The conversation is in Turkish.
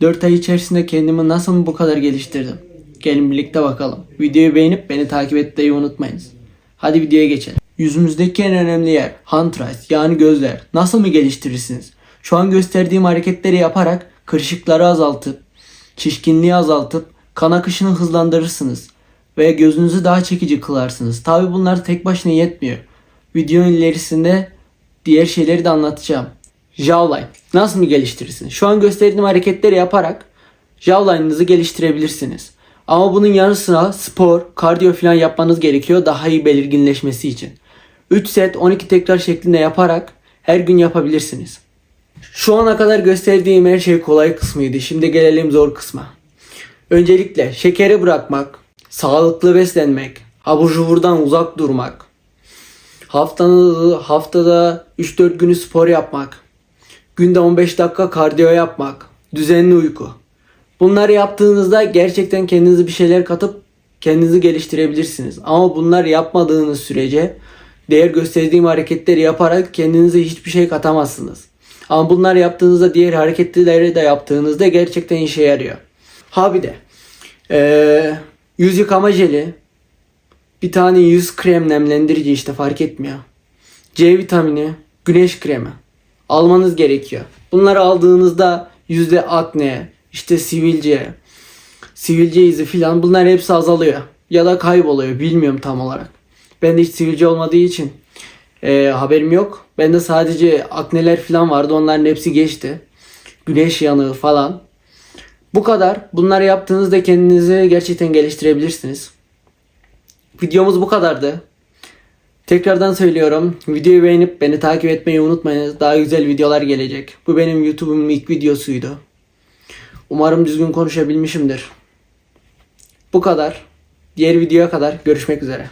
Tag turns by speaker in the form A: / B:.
A: 4 ay içerisinde kendimi nasıl bu kadar geliştirdim? Gelin birlikte bakalım. Videoyu beğenip beni takip etmeyi unutmayınız. Hadi videoya geçelim. Yüzümüzdeki en önemli yer eyes yani gözler. Nasıl mı geliştirirsiniz? Şu an gösterdiğim hareketleri yaparak kırışıkları azaltıp, şişkinliği azaltıp kan akışını hızlandırırsınız ve gözünüzü daha çekici kılarsınız. Tabi bunlar tek başına yetmiyor. Videonun ilerisinde diğer şeyleri de anlatacağım. Jawline. Nasıl mı geliştirirsiniz? Şu an gösterdiğim hareketleri yaparak jawline'ınızı geliştirebilirsiniz. Ama bunun yanı sıra spor, kardiyo falan yapmanız gerekiyor daha iyi belirginleşmesi için. 3 set 12 tekrar şeklinde yaparak her gün yapabilirsiniz. Şu ana kadar gösterdiğim her şey kolay kısmıydı. Şimdi gelelim zor kısma. Öncelikle şekeri bırakmak, sağlıklı beslenmek, abur cuburdan uzak durmak, haftanı, haftada 3-4 günü spor yapmak, günde 15 dakika kardiyo yapmak, düzenli uyku. Bunları yaptığınızda gerçekten kendinize bir şeyler katıp kendinizi geliştirebilirsiniz. Ama bunlar yapmadığınız sürece değer gösterdiğim hareketleri yaparak kendinize hiçbir şey katamazsınız. Ama bunlar yaptığınızda diğer hareketleri de yaptığınızda gerçekten işe yarıyor. Ha bir de eee, yüz yıkama jeli, bir tane yüz krem nemlendirici işte fark etmiyor. C vitamini, güneş kremi almanız gerekiyor. Bunları aldığınızda yüzde akne, işte sivilce, sivilce izi filan bunlar hepsi azalıyor. Ya da kayboluyor bilmiyorum tam olarak. Bende hiç sivilce olmadığı için e, haberim yok. Bende sadece akneler filan vardı onların hepsi geçti. Güneş yanığı falan. Bu kadar. Bunları yaptığınızda kendinizi gerçekten geliştirebilirsiniz. Videomuz bu kadardı. Tekrardan söylüyorum. Videoyu beğenip beni takip etmeyi unutmayınız. Daha güzel videolar gelecek. Bu benim YouTube'un ilk videosuydu. Umarım düzgün konuşabilmişimdir. Bu kadar. Diğer videoya kadar görüşmek üzere.